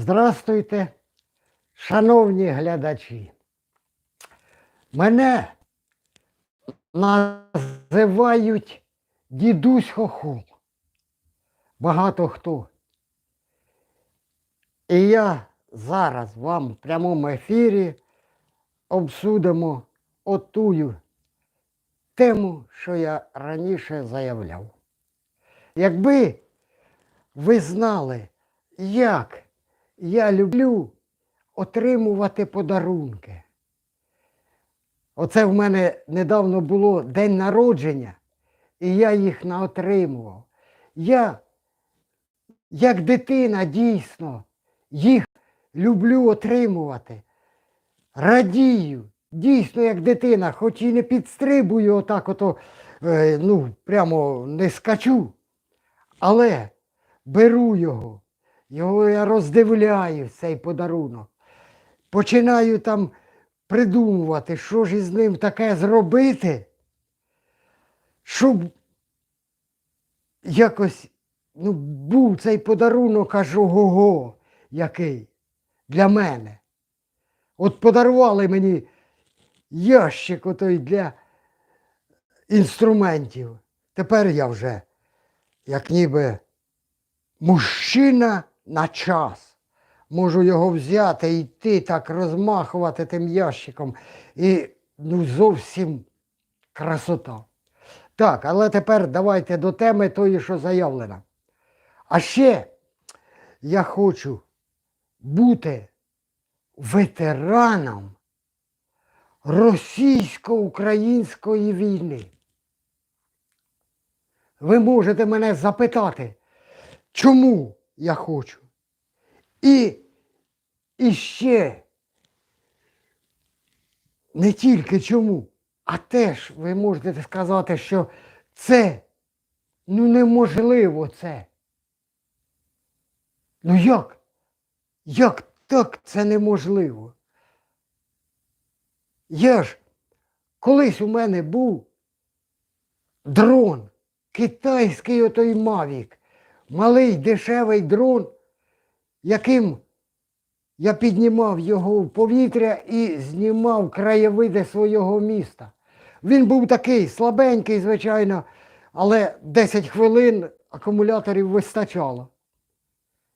Здрастуйте, шановні глядачі. Мене називають дідусь Хохол. Багато хто. І я зараз вам в прямому ефірі обсудимо отую тему, що я раніше заявляв. Якби ви знали, як я люблю отримувати подарунки. Оце в мене недавно було день народження, і я їх наотримував. Я, як дитина, дійсно, їх люблю отримувати. Радію, дійсно, як дитина, хоч і не підстрибую отак, ото, е, ну, прямо не скачу, але беру його, його я роздивляю, цей подарунок. Починаю там придумувати, що ж із ним таке зробити, щоб якось ну, був цей подарунок аж ого-го який для мене. От подарували мені ящик отой для інструментів. Тепер я вже, як ніби мужчина на час. Можу його взяти і йти так розмахувати тим ящиком. І ну, зовсім красота. Так, але тепер давайте до теми тої, що заявлена. А ще я хочу бути ветераном російсько-української війни. Ви можете мене запитати, чому я хочу? І, і ще не тільки чому, а теж ви можете сказати, що це ну неможливо це. Ну як? Як так це неможливо? Я ж колись у мене був дрон, китайський отой Мавік, малий дешевий дрон, яким я піднімав його в повітря і знімав краєвиди свого міста. Він був такий слабенький, звичайно, але 10 хвилин акумуляторів вистачало.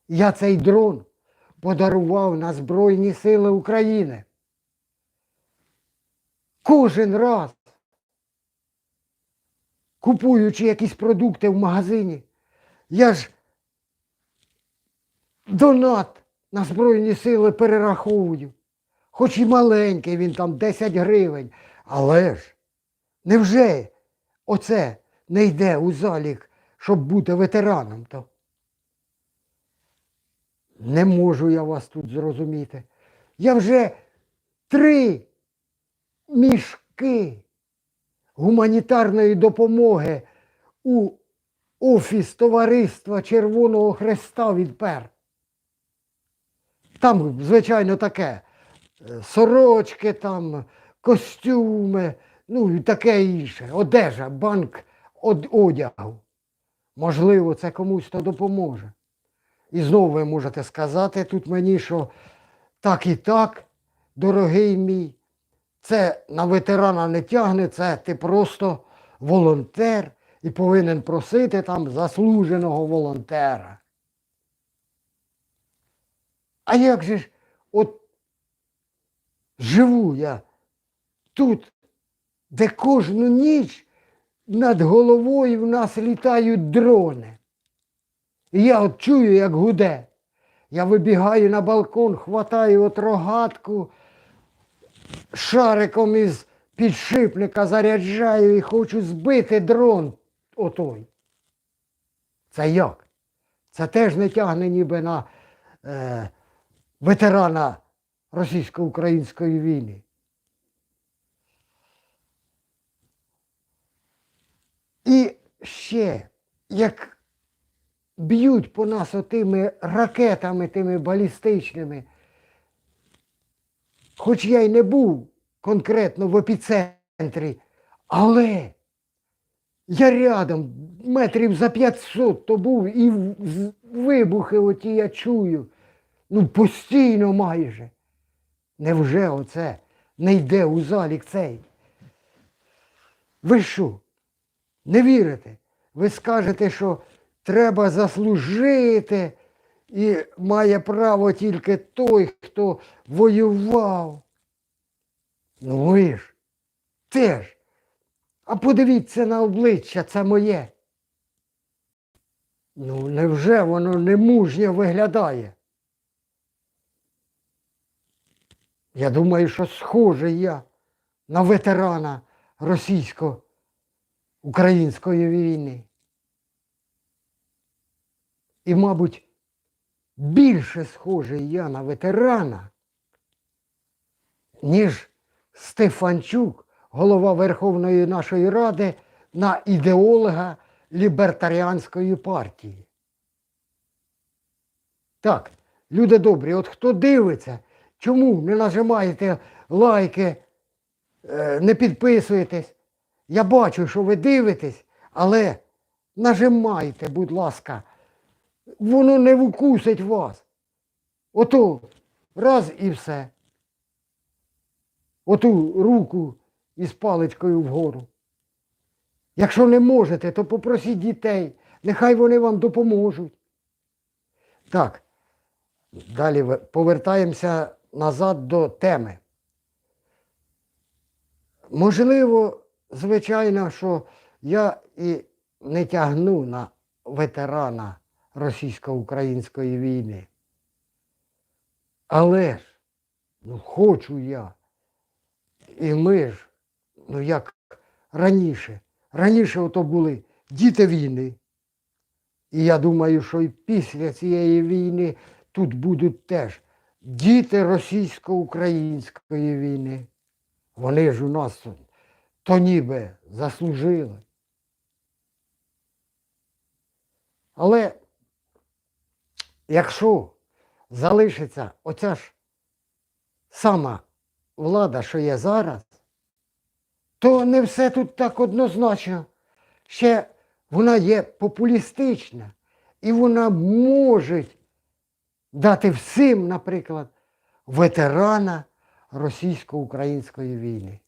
Я цей дрон подарував на Збройні Сили України. Кожен раз, купуючи якісь продукти в магазині, я ж донат на Збройні Сили перераховую. Хоч і маленький він там 10 гривень. Але ж невже оце не йде у залік, щоб бути ветераном? то? Не можу я вас тут зрозуміти. Я вже три мішки гуманітарної допомоги у офіс Товариства Червоного Хреста відпер. Там, звичайно, таке. е, Сорочки, там, костюми, ну і таке інше. Одежа, банк од- одягу. Можливо, це комусь то допоможе. І знову ви можете сказати тут мені, що так і так, дорогий мій, це на ветерана не тягне, це ти просто волонтер і повинен просити там заслуженого волонтера. А як же ж от живу я тут, де кожну ніч над головою в нас літають дрони. І я от чую, як гуде. Я вибігаю на балкон, хватаю от рогатку, шариком із підшипника заряджаю і хочу збити дрон отой. Це як? Це теж не тягне ніби на е, ветерана російсько-української війни. І ще, як б'ють по нас отими ракетами, тими балістичними, хоч я й не був конкретно в епіцентрі, але я рядом, метрів за 500 то був, і вибухи оті я чую. Ну, постійно майже. Невже оце не йде у залік цей? Ви що? Не вірите? Ви скажете, що треба заслужити, і має право тільки той, хто воював. Ну ви ж теж. А подивіться на обличчя, це моє. Ну, невже воно не мужньо виглядає? Я думаю, що схожий я на ветерана російсько-української війни. І, мабуть, більше схожий я на ветерана, ніж Стефанчук, голова Верховної нашої Ради, на ідеолога лібертаріанської партії. Так, люди добрі, от хто дивиться, чому не нажимаєте лайки, е, не підписуєтесь? Я бачу, що ви дивитесь, але нажимайте, будь ласка, воно не вкусить вас. Ото раз і все. Оту руку із паличкою вгору. Якщо не можете, то попросіть дітей, нехай вони вам допоможуть. Так, далі повертаємося назад до теми. Можливо, звичайно, що я і не тягну на ветерана російсько-української війни. Але ж, ну хочу я. І ми ж, ну як раніше, раніше ото були діти війни. І я думаю, що і після цієї війни тут будуть теж діти російсько-української війни. Вони ж у нас то ніби заслужили. Але якщо залишиться оця ж сама влада, що є зараз, то не все тут так однозначно. Ще вона є популістична, і вона може дати всім, наприклад, ветерана російсько-української війни.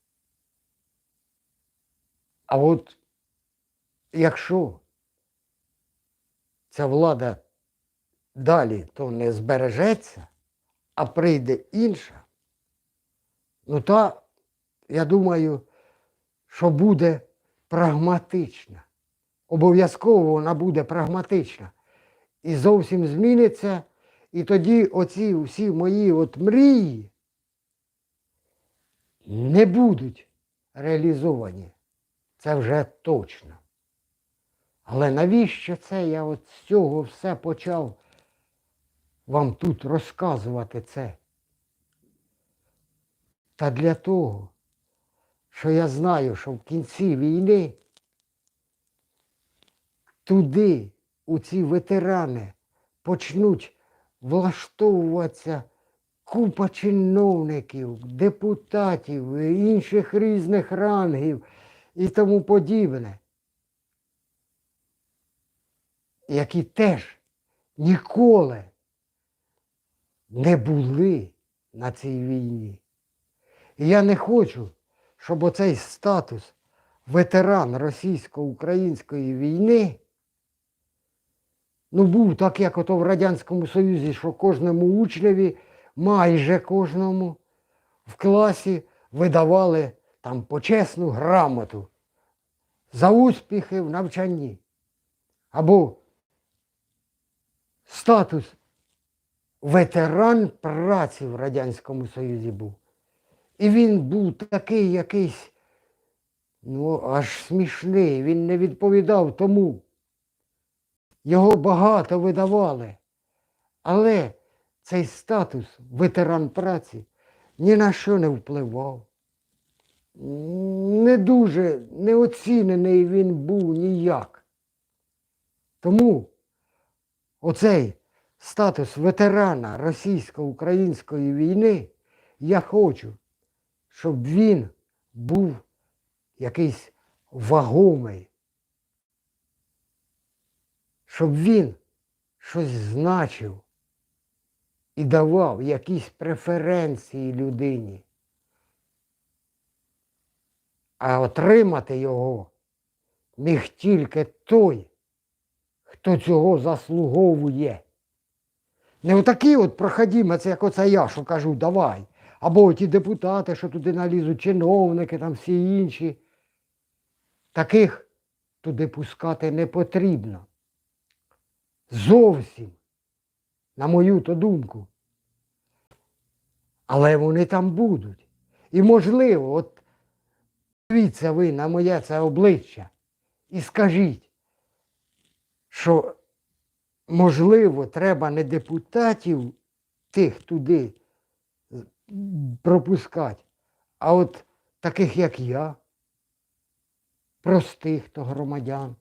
А от якщо ця влада далі то не збережеться, а прийде інша, ну та, я думаю, що буде прагматична. Обов'язково вона буде прагматична. І зовсім зміниться. І тоді оці всі мої от мрії не будуть реалізовані. Це вже точно. Але навіщо це я от з цього все почав вам тут розказувати це? Та для того, що я знаю, що в кінці війни туди, у ці ветерани, почнуть влаштовуватися купа чиновників, депутатів, інших різних рангів і тому подібне, які теж ніколи не були на цій війні. І я не хочу, щоб оцей статус ветеран російсько-української війни ну, був так, як ото в Радянському Союзі, що кожному учневі, майже кожному в класі видавали там почесну грамоту за успіхи в навчанні. Або статус ветеран праці в Радянському Союзі був. І він був такий якийсь, ну, аж смішний, він не відповідав тому. Його багато видавали. Але цей статус ветеран праці ні на що не впливав. Не дуже неоцінений він був ніяк. Тому оцей статус ветерана російсько-української війни я хочу, щоб він був якийсь вагомий, щоб він щось значив. і давав якісь преференції людині. А отримати його міг тільки той, хто цього заслуговує. Не отакі от проходімець, як оце я, що кажу, давай. Або ті депутати, що туди налізуть, чиновники, там всі інші. Таких туди пускати не потрібно. Зовсім, на мою то думку. Але вони там будуть. І можливо, от дивіться ви на моє це обличчя і скажіть, що можливо треба не депутатів тих туди пропускати, а от таких, як я, простих то громадян.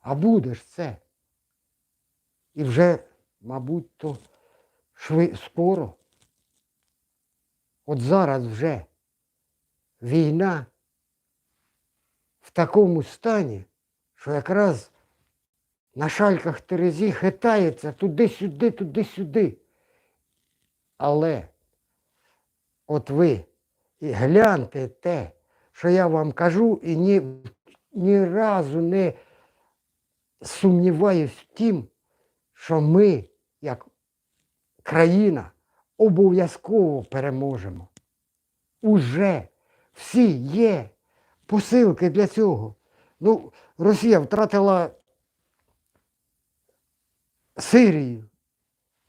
А будеш це. І вже, мабуть, то шви, скоро. От зараз вже війна в такому стані, що якраз на шальках Терезі хитається туди-сюди, туди-сюди. Але от ви і гляньте те, що я вам кажу, і ні, ні разу не сумніваюсь в тім, що ми, як країна, обов'язково переможемо. Уже всі є посилки для цього. Ну, Росія втратила Сирію,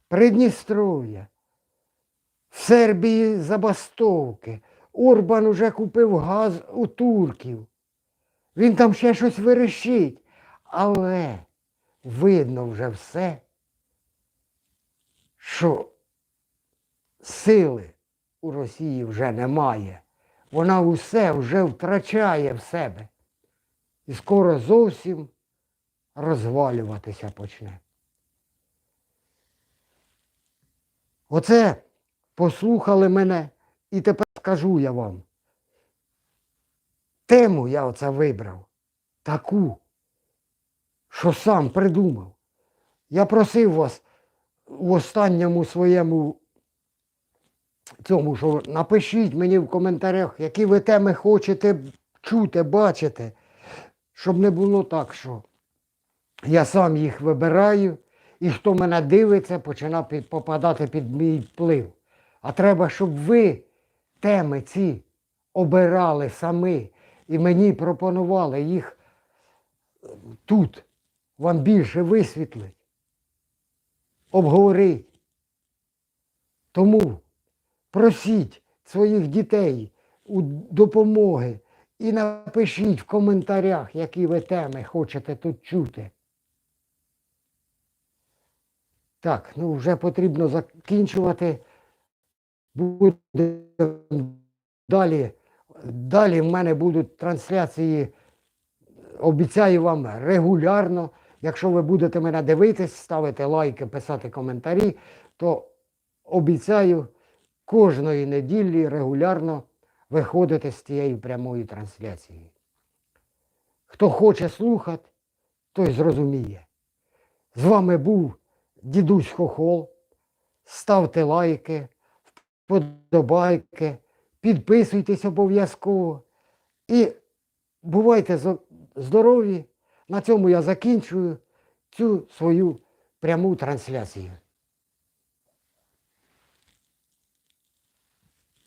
Придністров'я, в Сербії забастовки. Орбан уже купив газ у турків. Він там ще щось вирішить. Але видно вже все, що сили у Росії вже немає. Вона усе вже втрачає в себе. І скоро зовсім розвалюватися почне. Оце послухали мене і тепер скажу я вам. Тему я оце вибрав таку, що сам придумав. Я просив вас в останньому своєму цьому, що напишіть мені в коментарях, які ви теми хочете чути, бачити, щоб не було так, що я сам їх вибираю, і хто мене дивиться, починає попадати під мій вплив. А треба, щоб ви теми ці обирали самі і мені пропонували їх е, тут, вам більше висвітлить, обговорить. Тому просіть своїх дітей у допомоги і напишіть в коментарях, які ви теми хочете тут чути. Так, ну вже потрібно закінчувати. Буде далі, далі в мене будуть трансляції, обіцяю вам регулярно. Якщо ви будете мене дивитись, ставити лайки, писати коментарі, то обіцяю кожної неділі регулярно виходити з цієї прямої трансляції. Хто хоче слухати, той зрозуміє. З вами був дідусь Хохол. Ставте лайки, вподобайки, підписуйтесь обов'язково. І бувайте здорові. На цьому я закінчую цю свою пряму трансляцію.